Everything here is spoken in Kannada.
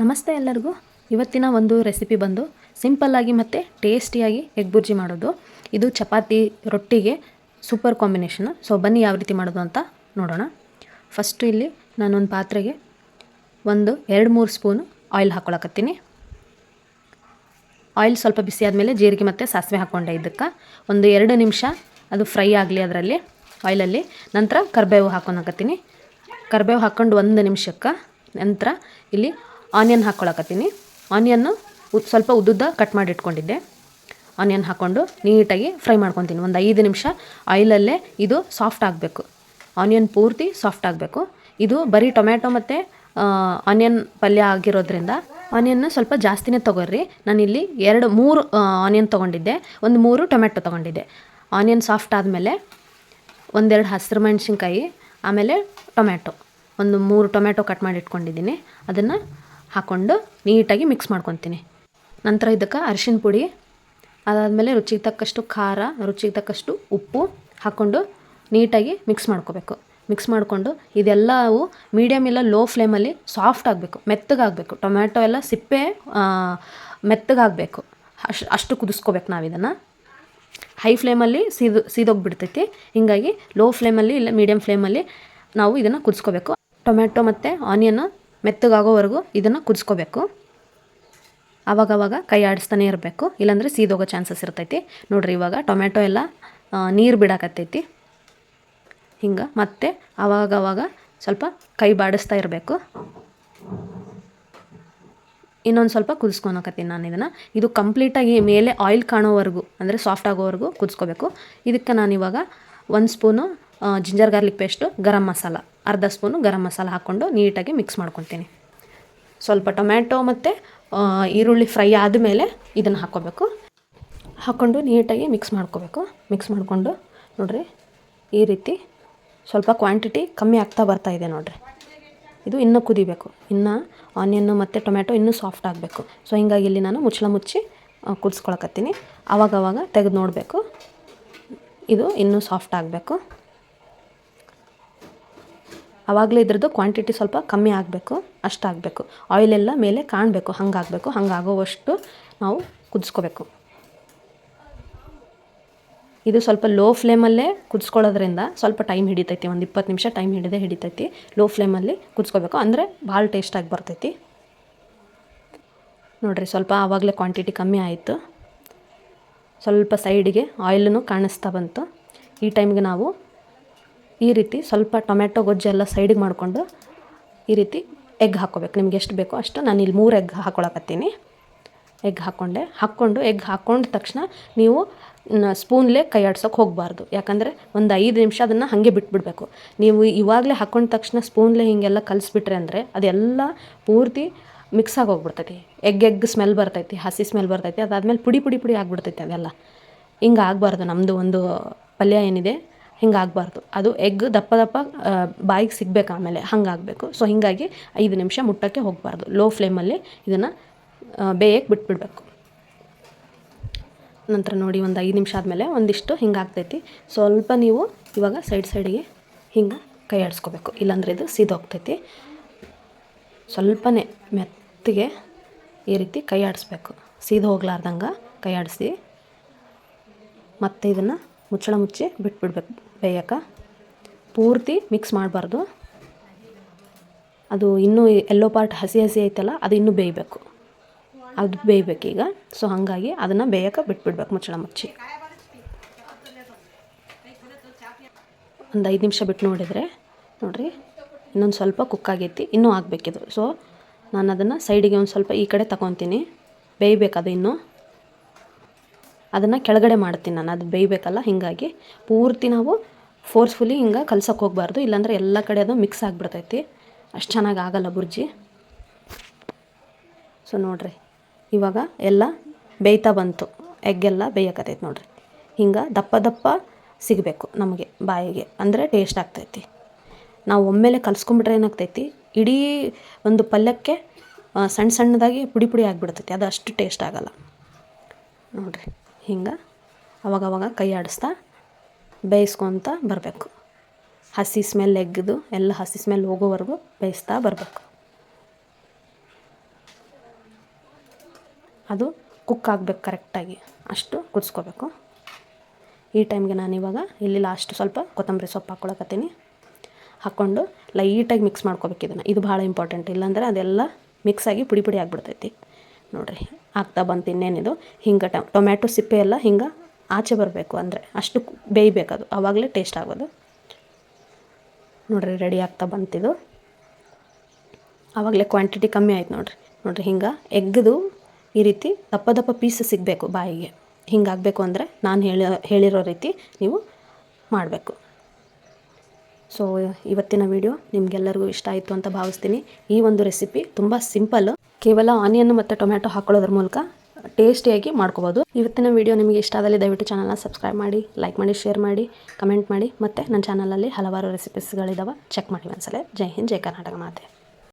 ನಮಸ್ತೆ ಎಲ್ಲರಿಗೂ. ಇವತ್ತಿನ ಒಂದು ರೆಸಿಪಿ ಬಂದು ಸಿಂಪಲ್ಲಾಗಿ ಮತ್ತು ಟೇಸ್ಟಿಯಾಗಿ ಎಗ್ ಬುರ್ಜಿ ಮಾಡೋದು. ಇದು ಚಪಾತಿ ರೊಟ್ಟಿಗೆ ಸೂಪರ್ ಕಾಂಬಿನೇಷನ್ ಸೊ ಬನ್ನಿ ಯಾವ ರೀತಿ ಮಾಡೋದು ಅಂತ ನೋಡೋಣ. ಫಸ್ಟು ಇಲ್ಲಿ ನಾನೊಂದು ಪಾತ್ರೆಗೆ ಒಂದು ಎರಡು ಮೂರು ಸ್ಪೂನು ಆಯಿಲ್ ಹಾಕ್ಕೊಳಕತ್ತೀನಿ ಆಯಿಲ್ ಸ್ವಲ್ಪ ಬಿಸಿ ಆದಮೇಲೆ ಜೀರಿಗೆ ಮತ್ತು ಸಾಸಿವೆ ಹಾಕ್ಕೊಂಡೆ ಇದಕ್ಕೆ. ಒಂದು ಎರಡು ನಿಮಿಷ ಅದು ಫ್ರೈ ಆಗಲಿ ಅದರಲ್ಲಿ ಆಯಿಲಲ್ಲಿ ನಂತರ ಕರಿಬೇವು ಹಾಕ್ಕೊಳಕತ್ತೀನಿ ಕರಿಬೇವು ಹಾಕ್ಕೊಂಡು ಒಂದು ನಿಮಿಷಕ್ಕೆ ನಂತರ ಇಲ್ಲಿ ಆನಿಯನ್ ಹಾಕ್ಕೊಳಕತ್ತೀನಿ. ಆನಿಯನ್ನು ಉದ್ ಸ್ವಲ್ಪ ಉದ್ದುದ್ದ ಕಟ್ ಮಾಡಿ ಇಟ್ಕೊಂಡಿದ್ದೆ. ಆನಿಯನ್ ಹಾಕ್ಕೊಂಡು ನೀಟಾಗಿ ಫ್ರೈ ಮಾಡ್ಕೊತೀನಿ. ಒಂದು ಐದು ನಿಮಿಷ ಆಯಿಲಲ್ಲೇ ಇದು ಸಾಫ್ಟ್ ಆಗಬೇಕು. ಆನಿಯನ್ ಪೂರ್ತಿ ಸಾಫ್ಟ್ ಆಗಬೇಕು. ಇದು ಬರೀ ಟೊಮ್ಯಾಟೊ ಮತ್ತು ಆನಿಯನ್ ಪಲ್ಯ ಆಗಿರೋದ್ರಿಂದ ಆನಿಯನ್ ಸ್ವಲ್ಪ ಜಾಸ್ತಿನೇ ತೊಗೊರ್ರಿ. ನಾನಿಲ್ಲಿ ಎರಡು, ಮೂರು ಆನಿಯನ್ ತೊಗೊಂಡಿದ್ದೆ. ಒಂದು ಮೂರು ಟೊಮೆಟೊ ತೊಗೊಂಡಿದ್ದೆ. ಆನಿಯನ್ ಸಾಫ್ಟ್ ಆದಮೇಲೆ ಒಂದೆರಡು ಹಸಿರು ಮೆಣಸಿನ್ಕಾಯಿ ಆಮೇಲೆ ಟೊಮ್ಯಾಟೊ. ಒಂದು ಮೂರು ಟೊಮ್ಯಾಟೊ ಕಟ್ ಮಾಡಿ ಇಟ್ಕೊಂಡಿದ್ದೀನಿ. ಅದನ್ನು ಹಾಕ್ಕೊಂಡು ನೀಟಾಗಿ ಮಿಕ್ಸ್ ಮಾಡ್ಕೊತೀನಿ. ನಂತರ ಇದಕ್ಕೆ ಅರಿಶಿನ ಪುಡಿ, ಅದಾದಮೇಲೆ ರುಚಿಗೆ ತಕ್ಕಷ್ಟು ಖಾರ, ರುಚಿಗೆ ತಕ್ಕಷ್ಟು ಉಪ್ಪು ಹಾಕ್ಕೊಂಡು ನೀಟಾಗಿ ಮಿಕ್ಸ್ ಮಾಡ್ಕೋಬೇಕು. ಮಿಕ್ಸ್ ಮಾಡಿಕೊಂಡು ಇದೆಲ್ಲವು ಮೀಡಿಯಮ್ ಇಲ್ಲ ಲೋ ಫ್ಲೇಮಲ್ಲಿ ಸಾಫ್ಟ್ ಆಗಬೇಕು ಮೆತ್ತಗಾಗಬೇಕು ಟೊಮ್ಯಾಟೊ ಎಲ್ಲ ಸಿಪ್ಪೆ ಮೆತ್ತಗಾಗಬೇಕು ಅಷ್ಟು ಅಷ್ಟು ಕುದಿಸ್ಕೋಬೇಕು ನಾವು ಇದನ್ನು ಹೈ ಫ್ಲೇಮಲ್ಲಿ ಸೀದು, ಸೀದೋಗ್ಬಿಡ್ತೈತಿ. ಹೀಗಾಗಿ ಲೋ ಫ್ಲೇಮಲ್ಲಿ ಇಲ್ಲ ಮೀಡಿಯಮ್ ಫ್ಲೇಮಲ್ಲಿ ನಾವು ಇದನ್ನು ಕುದಿಸ್ಕೋಬೇಕು. ಟೊಮ್ಯಾಟೊ ಮತ್ತು ಆನಿಯನ್ ಮೆತ್ತಗಾಗೋವರೆಗೂ ಇದನ್ನು ಕುದಿಸ್ಕೋಬೇಕು. ಆವಾಗವಾಗ ಕೈ ಆಡಿಸ್ತಾನೆ ಇರಬೇಕು. ಇಲ್ಲಾಂದರೆ ಸೀದೋಗೋ ಚಾನ್ಸಸ್ ಇರ್ತೈತಿ. ನೋಡ್ರಿ ಇವಾಗ ಟೊಮ್ಯಾಟೊ ಎಲ್ಲ ನೀರು ಬಿಡಾಕತ್ತೈತಿ. ಹಿಂಗೆ ಮತ್ತೆ ಆವಾಗವಾಗ ಸ್ವಲ್ಪ ಕೈ ಬಾಡಿಸ್ತಾ ಇರಬೇಕು. ಇನ್ನೊಂದು ಸ್ವಲ್ಪ ಕುದಿಸ್ಕೊಳಕತ್ತೀನಿ ನಾನು ಇದನ್ನು. ಇದು ಕಂಪ್ಲೀಟಾಗಿ ಮೇಲೆ ಆಯಿಲ್ ಕಾಣೋವರೆಗೂ, ಅಂದರೆ ಸಾಫ್ಟ್ ಆಗೋವರೆಗೂ ಕುದಿಸ್ಕೋಬೇಕು. ಇದಕ್ಕೆ ನಾನು ಇವಾಗ ಒಂದು spoon ginger garlic paste garam masala, ಅರ್ಧ ಸ್ಪೂನು ಗರಂ ಮಸಾಲ ಹಾಕ್ಕೊಂಡು ನೀಟಾಗಿ ಮಿಕ್ಸ್ ಮಾಡ್ಕೊತೀನಿ ಸ್ವಲ್ಪ ಟೊಮ್ಯಾಟೊ ಮತ್ತು ಈರುಳ್ಳಿ ಫ್ರೈ ಆದಮೇಲೆ ಇದನ್ನು ಹಾಕ್ಕೋಬೇಕು. ಹಾಕ್ಕೊಂಡು ನೀಟಾಗಿ ಮಿಕ್ಸ್ ಮಾಡ್ಕೋಬೇಕು. ಮಿಕ್ಸ್ ಮಾಡಿಕೊಂಡು ನೋಡಿರಿ, ಈ ರೀತಿ ಸ್ವಲ್ಪ ಕ್ವಾಂಟಿಟಿ ಕಮ್ಮಿ ಆಗ್ತಾ ಬರ್ತಾ ಇದೆ ನೋಡಿರಿ. ಇದು ಇನ್ನೂ ಕುದಿಬೇಕು. ಇನ್ನು ಆನಿಯನ್ನು ಮತ್ತು ಟೊಮ್ಯಾಟೊ ಇನ್ನೂ ಸಾಫ್ಟ್ ಆಗಬೇಕು. ಸೊ ಹಿಂಗಾಗಿ ಇಲ್ಲಿ ನಾನು ಮುಚ್ಚಳ ಮುಚ್ಚಿ ಕುದಿಸ್ಕೊಳಕತ್ತೀನಿ. ಆವಾಗವಾಗ ತೆಗೆದು ನೋಡಬೇಕು. ಇದು ಇನ್ನೂ ಸಾಫ್ಟ್ ಆಗಬೇಕು. ಆವಾಗಲೇ ಇದ್ರದ್ದು ಕ್ವಾಂಟಿಟಿ ಸ್ವಲ್ಪ ಕಮ್ಮಿ ಆಗಬೇಕು ಅಷ್ಟಾಗಬೇಕು ಆಯಿಲೆಲ್ಲ ಮೇಲೆ ಕಾಣಬೇಕು, ಹಂಗಾಗಬೇಕು. ಹಂಗಾಗೋವಷ್ಟು ನಾವು ಕುದಿಸ್ಕೋಬೇಕು. ಇದು ಸ್ವಲ್ಪ ಲೋ ಫ್ಲೇಮಲ್ಲೇ ಕುದಿಸ್ಕೊಳ್ಳೋದ್ರಿಂದ ಸ್ವಲ್ಪ ಟೈಮ್ ಹಿಡಿತೈತಿ, ಒಂದು ಇಪ್ಪತ್ತು ನಿಮಿಷ ಟೈಮ್ ಹಿಡಿದೇ ಹಿಡಿತೈತಿ. ಲೋ ಫ್ಲೇಮಲ್ಲಿ ಕುದಿಸ್ಕೋಬೇಕು. ಅಂದರೆ ಭಾಳ ಟೇಸ್ಟಾಗಿ ಬರ್ತೈತಿ. ನೋಡಿರಿ, ಸ್ವಲ್ಪ ಆವಾಗಲೇ ಕ್ವಾಂಟಿಟಿ ಕಮ್ಮಿ ಆಯಿತು. ಸ್ವಲ್ಪ ಸೈಡಿಗೆ ಆಯಿಲನ್ನು ಕಾಣಿಸ್ತಾ ಬಂತು. ಈ ಟೈಮ್ಗೆ ನಾವು ಈ ರೀತಿ ಸ್ವಲ್ಪ ಟೊಮ್ಯಾಟೊ ಗೊಜ್ಜೆಲ್ಲ ಸೈಡಿಗೆ ಮಾಡಿಕೊಂಡು ಈ ರೀತಿ ಎಗ್ ಹಾಕೋಬೇಕು ನಿಮ್ಗೆ ಎಷ್ಟು ಬೇಕೋ ಅಷ್ಟು ನಾನು ಇಲ್ಲಿ ಮೂರು ಎಗ್ ಹಾಕ್ಕೊಳಕತ್ತೀನಿ ಎಗ್ ಹಾಕ್ಕೊಂಡೆ ಹಾಕ್ಕೊಂಡು ಎಗ್ ಹಾಕ್ಕೊಂಡ ತಕ್ಷಣ ನೀವು ಸ್ಪೂನ್ಲೇ ಕೈ ಆಡ್ಸೋಕೆ ಹೋಗಬಾರ್ದು. ಯಾಕಂದರೆ ಒಂದು ಐದು ನಿಮಿಷ ಅದನ್ನು ಹಾಗೆ ಬಿಟ್ಬಿಡಬೇಕು. ನೀವು ಇವಾಗಲೇ ಹಾಕ್ಕೊಂಡ ತಕ್ಷಣ ಸ್ಪೂನ್ಲೇ ಹೀಗೆಲ್ಲ ಕಲಿಸ್ಬಿಟ್ರೆ ಅಂದರೆ ಅದೆಲ್ಲ ಪೂರ್ತಿ ಮಿಕ್ಸ್ ಆಗಿ ಹೋಗ್ಬಿಡ್ತೈತಿ ಎಗ್ ಎಗ್ ಸ್ಮೆಲ್ ಬರ್ತೈತಿ, ಹಸಿ ಸ್ಮೆಲ್ ಬರ್ತೈತಿ, ಅದಾದಮೇಲೆ ಪುಡಿ ಪುಡಿ ಪುಡಿ ಆಗಿಬಿಡ್ತೈತಿ ಅದೆಲ್ಲ ಹಿಂಗೆ ಆಗಬಾರ್ದು. ನಮ್ಮದು ಒಂದು ಪಲ್ಯ ಏನಿದೆ, ಹಿಂಗೆ ಆಗಬಾರ್ದು. ಅದು ಎಗ್ ದಪ್ಪ ದಪ್ಪ ಬಾಯಿಗೆ ಸಿಗ್ಬೇಕು ಆಮೇಲೆ. ಹಂಗಾಗಬೇಕು ಸೊ ಹೀಗಾಗಿ ಐದು ನಿಮಿಷ ಮುಟ್ಟಕ್ಕೆ ಹೋಗಬಾರ್ದು. ಲೋ ಫ್ಲೇಮಲ್ಲಿ ಇದನ್ನು ಬೇಯಕ್ಕೆ ಬಿಟ್ಬಿಡಬೇಕು. ನಂತರ ನೋಡಿ ಒಂದು ಐದು ನಿಮಿಷ ಆದಮೇಲೆ ಒಂದಿಷ್ಟು ಹಿಂಗೆ ಆಗ್ತೈತಿ. ಸ್ವಲ್ಪ ನೀವು ಇವಾಗ ಸೈಡ್ ಸೈಡಿಗೆ ಹಿಂಗೆ ಕೈ ಆಡಿಸ್ಕೋಬೇಕು. ಇಲ್ಲಾಂದ್ರೆ ಇದು ಸೀದೋಗ್ತೈತಿ ಸ್ವಲ್ಪನೇ ಮೆತ್ತಗೆ ಈ ರೀತಿ ಕೈ ಆಡಿಸ್ಬೇಕು. ಸೀದು ಹೋಗ್ಲಾರ್ದಂಗೆ ಕೈ ಆಡಿಸಿ. ಮತ್ತು ಇದನ್ನು ಮುಚ್ಚಳ ಮುಚ್ಚಿ ಬಿಟ್ಬಿಡ್ಬೇಕು ಬೇಯಕ್ಕೆ ಪೂರ್ತಿ ಮಿಕ್ಸ್ ಮಾಡಬಾರ್ದು. ಅದು ಇನ್ನೂ ಎಲ್ಲೋ ಪಾರ್ಟ್ ಹಸಿ ಹಸಿ ಐತಲ್ಲ, ಅದು ಇನ್ನೂ ಬೇಯಬೇಕು. ಅದು ಬೇಯಬೇಕೀಗ. ಸೊ ಹಾಗಾಗಿ ಅದನ್ನು ಬೇಯೋಕೆ ಬಿಟ್ಬಿಡ್ಬೇಕು ಮುಚ್ಚಳ ಮುಚ್ಚಿ. ಒಂದು ಐದು ನಿಮಿಷ ಬಿಟ್ಟು ನೋಡಿದರೆ, ನೋಡಿರಿ, ಇನ್ನೊಂದು ಸ್ವಲ್ಪ ಕುಕ್ ಆಗೈತಿ, ಇನ್ನೂ ಆಗಬೇಕಿದು. ಸೊ ನಾನು ಅದನ್ನು ಸೈಡಿಗೆ ಒಂದು ಸ್ವಲ್ಪ ಈ ಕಡೆ ತಗೊತೀನಿ. ಬೇಯಬೇಕದು ಇನ್ನೂ. ಅದನ್ನು ಕೆಳಗಡೆ ಮಾಡ್ತೀನಿ ನಾನು, ಅದು ಬೇಯಬೇಕಲ್ಲ, ಹೀಗಾಗಿ. ಪೂರ್ತಿ ನಾವು ಫೋರ್ಸ್ಫುಲಿ ಹಿಂಗೆ ಕಲ್ಸಕ್ಕೆ ಹೋಗಬಾರ್ದು, ಇಲ್ಲಾಂದರೆ ಎಲ್ಲ ಕಡೆ ಅದು ಮಿಕ್ಸ್ ಆಗಿಬಿಡ್ತೈತಿ. ಅಷ್ಟು ಚೆನ್ನಾಗಿ ಆಗಲ್ಲ ಬುರ್ಜಿ. ಸೊ ನೋಡಿರಿ. ಇವಾಗ ಎಲ್ಲ ಬೇಯ್ತಾ ಬಂತು. ಎಗ್ಗೆಲ್ಲ ಬೇಯಕತ್ತೈತೆ ನೋಡಿರಿ. ಹಿಂಗೆ ದಪ್ಪ ದಪ್ಪ ಸಿಗಬೇಕು ನಮಗೆ ಬಾಯಿಗೆ. ಅಂದರೆ ಟೇಸ್ಟ್ ಆಗ್ತೈತಿ. ನಾವು ಒಮ್ಮೆಲೆ ಕಲ್ಸ್ಕೊಂಬಿಟ್ರೆ ಏನಾಗ್ತೈತಿ? ಇಡೀ ಒಂದು ಪಲ್ಯಕ್ಕೆ ಸಣ್ಣ ಸಣ್ಣದಾಗಿ ಪುಡಿ ಪುಡಿ ಆಗಿಬಿಡ್ತೈತಿ. ಅದು ಅಷ್ಟು ಟೇಸ್ಟ್ ಆಗಲ್ಲ. ನೋಡಿರಿ. ಹಿಂಗೆ ಅವಾಗವಾಗ ಕೈ ಆಡಿಸ್ತಾ ಬೇಯಿಸ್ಕೊತ ಬರಬೇಕು. ಹಸಿ ಸ್ಮೆಲ್ ಎಗ್ದು ಎಲ್ಲ ಹಸಿ ಸ್ಮೆಲ್ ಹೋಗೋವರೆಗೂ ಬೇಯಿಸ್ತಾ ಬರಬೇಕು. ಅದು ಕುಕ್ ಆಗಬೇಕು ಕರೆಕ್ಟಾಗಿ ಅಷ್ಟು ಕುದಿಸ್ಕೋಬೇಕು. ಈ ಟೈಮ್ಗೆ ನಾನು ಇವಾಗ ಇಲ್ಲಿ ಲಾಸ್ಟ್ ಸ್ವಲ್ಪ ಕೊತ್ತಂಬರಿ ಸೊಪ್ಪು ಹಾಕ್ಕೊಳಕತ್ತೀನಿ ಹಾಕ್ಕೊಂಡು ಲೈಟಾಗಿ ಮಿಕ್ಸ್ ಮಾಡ್ಕೋಬೇಕು ಇದನ್ನು. ಇದು ಭಾಳ ಇಂಪಾರ್ಟೆಂಟ್ ಇಲ್ಲಾಂದರೆ ಅದೆಲ್ಲ ಮಿಕ್ಸ್ ಆಗಿ ಪುಡಿ ಪುಡಿ ಆಗಿಬಿಡ್ತೈತಿ. ನೋಡಿರಿ, ಆಗ್ತಾ ಬಂತು ಇನ್ನೇನಿದು. ಹಿಂಗೆ ಟೊಮ್ಯಾಟೊ ಸಿಪ್ಪೆ ಎಲ್ಲ ಹಿಂಗೆ ಆಚೆ ಬರಬೇಕು ಅಂದರೆ ಅಷ್ಟು ಬೇಯಬೇಕು ಬೇಯಬೇಕದು. ಆವಾಗಲೇ ಟೇಸ್ಟ್ ಆಗೋದು. ನೋಡಿರಿ ರೆಡಿ ಆಗ್ತಾ ಬಂತಿದು. ಆವಾಗಲೇ ಕ್ವಾಂಟಿಟಿ ಕಮ್ಮಿ ಆಯ್ತು ನೋಡಿರಿ. ನೋಡಿರಿ, ಹಿಂಗೆ ಎಗ್ಗದು ಈ ರೀತಿ ದಪ್ಪ ದಪ್ಪ ಪೀಸ್ ಸಿಗಬೇಕು ಬಾಯಿಗೆ. ಹಿಂಗಾಗಬೇಕು ಅಂದರೆ ನಾನು ಹೇಳಿ, ಹೇಳಿರೋ ರೀತಿ ನೀವು ಮಾಡಬೇಕು. ಸೊ ಇವತ್ತಿನ ವಿಡಿಯೋ ನಿಮಗೆಲ್ಲರಿಗೂ ಇಷ್ಟ ಆಯಿತು ಅಂತ ಭಾವಿಸ್ತೀನಿ. ಈ ಒಂದು ರೆಸಿಪಿ ತುಂಬ ಸಿಂಪಲ್ ಕೇವಲ ಆನಿಯನ್ ಮತ್ತು ಟೊಮ್ಯಾಟೊ ಹಾಕೊಳ್ಳೋದ್ರ ಮೂಲಕ ಟೇಸ್ಟಿಯಾಗಿ ಮಾಡ್ಕೋಬೋದು. ಇವತ್ತಿನ ವಿಡಿಯೋ ನಿಮಗೆ ಇಷ್ಟ ಆದಲ್ಲಿ ದಯವಿಟ್ಟು ಚಾನಲ್ನ ಸಬ್ಸ್ಕ್ರೈಬ್ ಮಾಡಿ ಲೈಕ್ ಮಾಡಿ ಶೇರ್ ಮಾಡಿ ಕಮೆಂಟ್ ಮಾಡಿ. ಮತ್ತು ನನ್ನ ಚಾನಲಲ್ಲಿ ಹಲವಾರು ರೆಸಿಪೀಸ್ಗಳಿದ್ದಾವೆ ಚೆಕ್ ಮಾಡಿ ಒಂದ್ಸಲ. ಜೈ ಹಿಂದ್, ಜೈ ಕರ್ನಾಟಕ ಮಾತೆ.